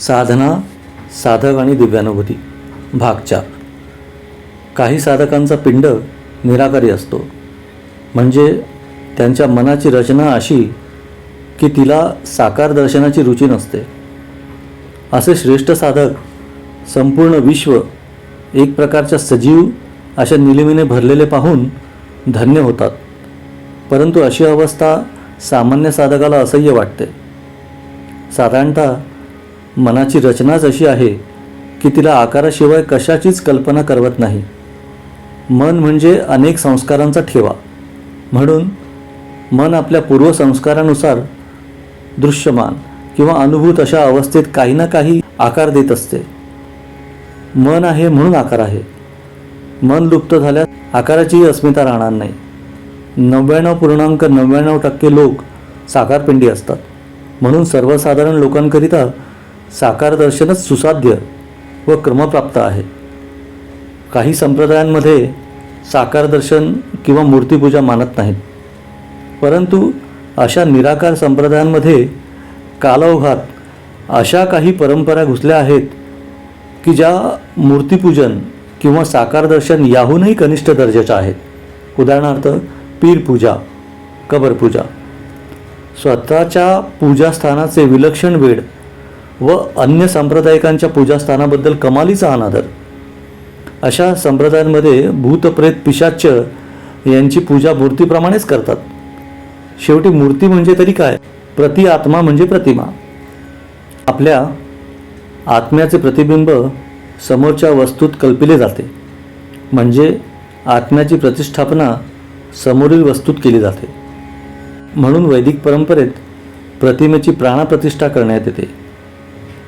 साधना साधक आणि दिव्यानुभूती भाग चार. काही साधकांचा पिंड निराकारी असतो. म्हणजे त्यांच्या मनाची रचना अशी की तिला साकार दर्शनाची रुची नसते. असे श्रेष्ठ साधक संपूर्ण विश्व एक प्रकारच्या सजीव अशा निलिमीने भरलेले पाहून धन्य होतात. परंतु अशी अवस्था सामान्य साधकाला असह्य वाटते. साधारणतः मनाची रचनाच अशी आहे की तिला आकाराशिवाय कशाचीच कल्पना करवत नाही. मन म्हणजे अनेक संस्कारांचा ठेवा. म्हणून मन आपल्या पूर्वसंस्कारानुसार दृश्यमान किंवा अनुभूत अशा अवस्थेत काही ना काही आकार देत असते. मन आहे म्हणून आकार आहे. मन लुप्त झाल्यास आकाराचीही अस्मिता राहणार नाही. नव्याण्णव पूर्णांक नव्याण्णव टक्के लोक साकारपिंडी असतात. म्हणून सर्वसाधारण लोकांकरिता साकार दर्शनच सुसाध्य व क्रमप्राप्त आहे. काही संप्रदायांमध्ये साकार दर्शन किंवा मूर्तीपूजा मानत नाहीत. परंतु अशा निराकार संप्रदायांमध्ये कालौघात अशा काही परंपरा घुसल्या आहेत की ज्या मूर्तीपूजन किंवा साकार दर्शन याहूनही कनिष्ठ दर्जाच्या आहेत. उदाहरणार्थ पीरपूजा कबरपूजा स्वतःच्या पूजास्थानाचे विलक्षण वेळ व अन्य सांप्रदायिकांच्या पूजास्थानाबद्दल कमालीचा अनादर. अशा संप्रदायांमध्ये भूतप्रेत पिशाच यांची पूजा मूर्तीप्रमाणेच करतात. शेवटी मूर्ती म्हणजे तरी काय? प्रति आत्मा म्हणजे प्रतिमा. आपल्या आत्म्याचे प्रतिबिंब समोरच्या वस्तूत कल्पिले जाते. म्हणजे आत्म्याची प्रतिष्ठापना समोरील वस्तूत केली जाते. म्हणून वैदिक परंपरेत प्रतिमेची प्राणप्रतिष्ठा करण्यात येते.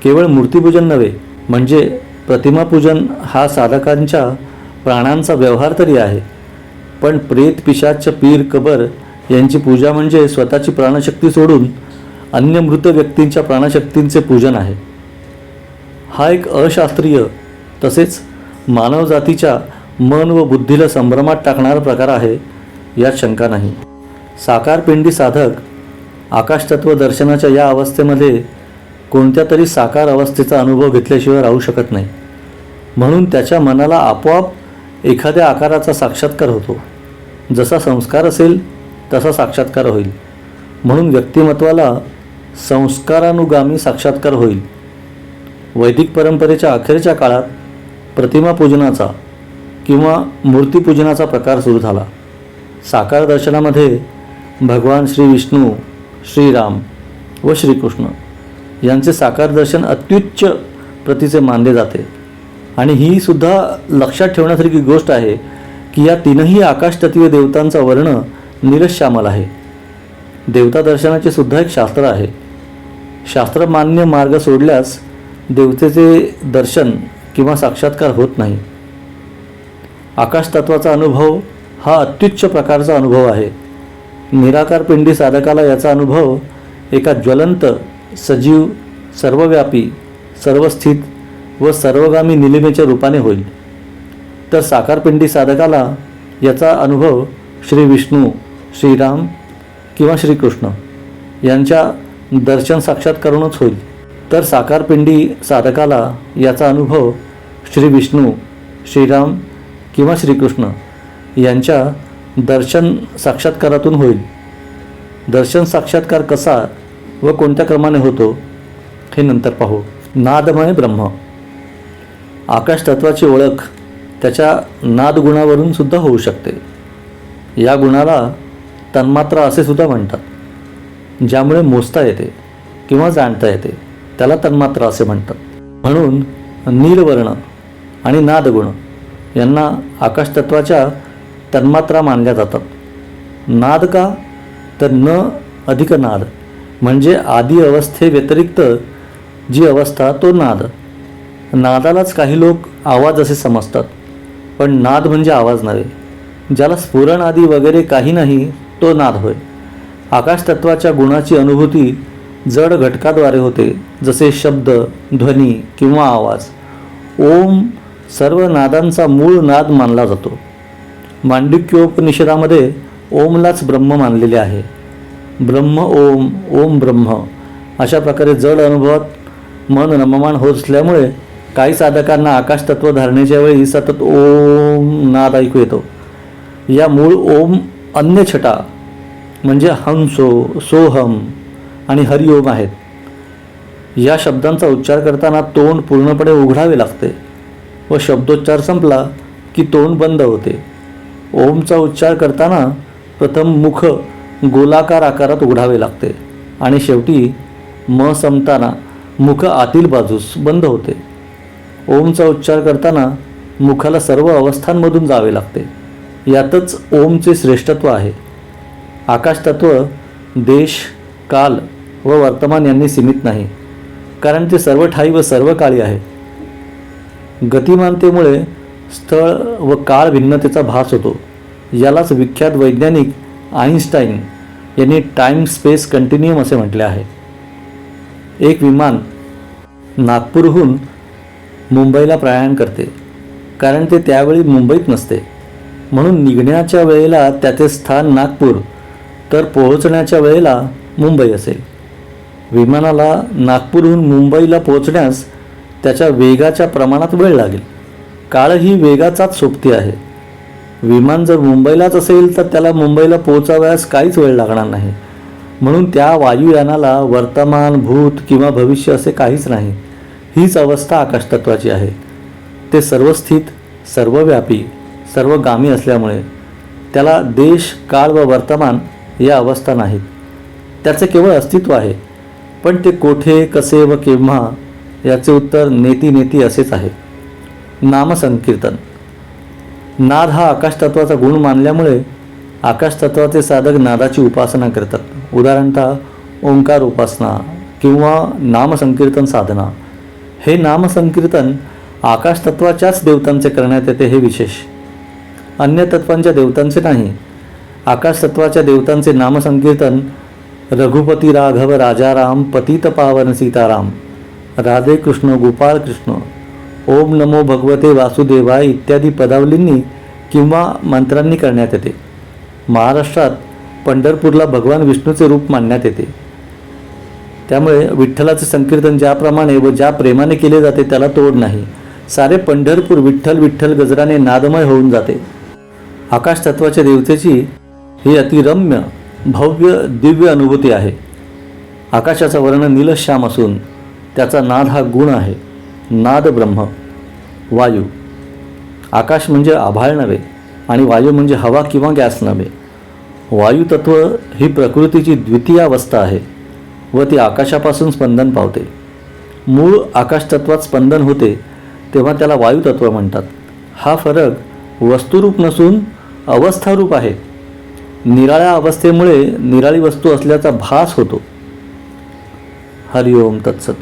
केवळ मूर्तीपूजन नव्हे म्हणजे प्रतिमापूजन हा साधकांच्या प्राणांचा व्यवहार तरी आहे. पण प्रेत पिशाच पीर कबर यांची पूजा म्हणजे स्वतःची प्राणशक्ती सोडून अन्य मृत व्यक्तींच्या प्राणशक्तींचे पूजन आहे. हा एक अशास्त्रीय तसेच मानवजातीच्या मन व बुद्धीला संभ्रमात टाकणारा प्रकार आहे यात शंका नाही. साकारपिंडी साधक आकाशतत्व दर्शनाच्या या अवस्थेमध्ये कोणत्या तरी साकार अवस्थेचा अनुभव घेतल्याशिवाय राहू शकत नाही. म्हणून त्याच्या मनाला आपोआप एखाद्या आकाराचा साक्षात्कार होतो. जसा संस्कार असेल तसा साक्षात्कार होईल. म्हणून व्यक्तिमत्वाला संस्कारानुगामी साक्षात्कार होईल. वैदिक परंपरेच्या अखेरच्या काळात प्रतिमापूजनाचा किंवा मूर्तीपूजनाचा प्रकार सुरू झाला. साकार दर्शनामध्ये भगवान श्री विष्णू श्रीराम व श्रीकृष्ण यांचे साकार दर्शन अत्युच्च प्रतीचे मानले जाते. आणि ही सुद्धा लक्षात ठेवण्यासारखी गोष्ट आहे की या तीनही आकाशतत्वीय देवतांचा वर्ण निरश्यामल आहे. देवता दर्शनाचे सुद्धा एक शास्त्र आहे. शास्त्रमान्य मार्ग सोडल्यास देवतेचे दर्शन किंवा साक्षात्कार होत नाही. आकाशतत्वाचा अनुभव हा अत्युच्च प्रकारचा अनुभव आहे. निराकार पिंडी साधकाला याचा अनुभव एका ज्वलंत सजीव सर्वव्यापी सर्वस्थित व सर्वगामी निलिमेच्या रूपाने होईल. तर साखरपिंडी साधकाला याचा अनुभव श्री विष्णू श्रीराम किंवा श्रीकृष्ण यांच्या दर्शन साक्षात्कारूनच होईल. तर साखरपिंडी साधकाला याचा अनुभव श्री विष्णू श्रीराम किंवा श्रीकृष्ण यांच्या दर्शन साक्षात्कारातून होईल. दर्शन साक्षात्कार कसा व कोणत्या क्रमाने होतो हे नंतर पाहू. नादमय ब्रह्म. आकाश तत्वाची ओळख त्याच्या नादगुणावरून सुद्धा होऊ शकते. या गुणाला तन्मात्रा असे सुद्धा म्हणतात. ज्यामुळे मोजता येते किंवा जाणता येते त्याला तन्मात्रा असे म्हणतात. म्हणून नीलवर्ण आणि नादगुण यांना आकाशतत्वाच्या तन्मात्रा मानल्या जातात. नाद का तर न अधिक नाद. म्हणजे आदी अवस्थे व्यतिरिक्त जी अवस्था तो नाद. नादालाच काही लोक आवाज असे समजतात पण नाद म्हणजे आवाज नव्हे. ज्याला स्फुरण आदी वगैरे काही नाही तो नाद होय. आकाशतत्वाच्या गुणाची अनुभूती जड घटकाद्वारे होते जसे शब्द ध्वनी किंवा आवाज. ओम सर्व नादांचा मूळ नाद मानला जातो. मांडिक्योपनिषदामध्ये ओमलाच ब्रह्म मानलेले आहे. ब्रह्म ओम ओम ब्रह्म. अशा प्रकारे जड अनुभवात मन रममाण होत असल्यामुळे काही साधकांना आकाश तत्व धारणेच्या वेळी सतत ओम नाद ऐकू येतो. या मूळ ओम अन्य छटा म्हणजे हंसो सोहम आणि हरिओम आहेत. या शब्दांचा उच्चार करताना तोंड पूर्णपणे उघडावे लागते व शब्दोच्चार संपला की तोंड बंद होते. ओमचा उच्चार करताना प्रथम मुख गोलाकार आकारात उघडावे लागते. आणि शेवटी म संपताना मुख आतील बाजूस बंद होते. ओमचा उच्चार करताना मुखाला सर्व अवस्थांमधून जावे लागते. यातच ओमचे श्रेष्ठत्व आहे. आकाशतत्व देश काल व वर्तमान यांनी सीमित नाही. कारण ते सर्व ठाई व सर्व काळी आहे. गतिमानतेमुळे स्थळ व काळ भिन्नतेचा भास होतो. यालाच विख्यात वैज्ञानिक आईन्स्टाईन यांनी टाईम स्पेस कंटिन्युम असे म्हटले आहे. एक विमान नागपूरहून मुंबईला प्रयाण करते कारण ते त्यावेळी मुंबईत नसते. म्हणून निघण्याच्या वेळेला त्याचे स्थान नागपूर तर पोहोचण्याच्या वेळेला मुंबई असेल. विमानाला नागपूरहून मुंबईला पोहोचण्यास त्याच्या वेगाच्या प्रमाणात वेळ लागेल. काळही वेगाचाच सोबती आहे. विमान जर मुंबईलाच असेल तर त्याला मुंबईला पोहोचावयास काहीच वेळ लागणार नाही. म्हणून त्या वायुयानाला वर्तमान भूत किंवा भविष्य असे काहीच नाही. हीच अवस्था आकाशतत्वाची आहे. ते सर्वस्थित सर्वव्यापी सर्वगामी असल्यामुळे त्याला देश काळ व वर्तमान या अवस्था नाहीत. त्याचे केवळ अस्तित्व आहे. पण ते कोठे कसे व केव्हा याचे उत्तर नेती नेती असेच आहे. नामसंकीर्तन. नाद हा आकाशतत्वाचा गुण मानल्यामुळे आकाशतत्वाचे साधक नादाची उपासना करतात. उदाहरणतः ओंकार उपासना किंवा नामसंकीर्तन साधना. हे नामसंकीर्तन आकाशतत्वाच्याच देवतांचे करण्यात येते हे विशेष. अन्य तत्वांच्या देवतांचे नाही. आकाशतत्वाच्या देवतांचे नामसंकीर्तन रघुपती राघव राजाराम पतित पावन सीताराम राधे कृष्ण गोपाळ कृष्ण ओम नमो भगवते वासुदेवाय इत्यादी पदावलींनी किंवा मंत्रांनी करण्यात येते. महाराष्ट्रात पंढरपूरला भगवान विष्णूचे रूप मानण्यात येते. त्यामुळे विठ्ठलाचे संकीर्तन ज्याप्रमाणे व ज्या प्रेमाने केले जाते त्याला तोड नाही. सारे पंढरपूर विठ्ठल विठ्ठल गजराने नादमय होऊन जाते. आकाश तत्वाच्या देवतेची ही अतिरम्य भव्य दिव्य अनुभूती आहे. आकाशाचा वर्ण नीलश्याम असून त्याचा नाद हा गुण आहे. नाद ब्रह्म वायू. आकाश म्हणजे आभाळ नव्हे आणि वायू म्हणजे हवा किंवा गॅस नव्हे. वायुतत्व ही प्रकृतीची द्वितीय अवस्था आहे व ती आकाशापासून स्पंदन पावते. मूळ आकाशतत्वात स्पंदन होते तेव्हा त्याला वायुतत्व म्हणतात. हा फरक वस्तुरूप नसून अवस्थारूप आहे. निराळ्या अवस्थेमुळे निराळी वस्तू असल्याचा भास होतो. हरिओम तत्सत.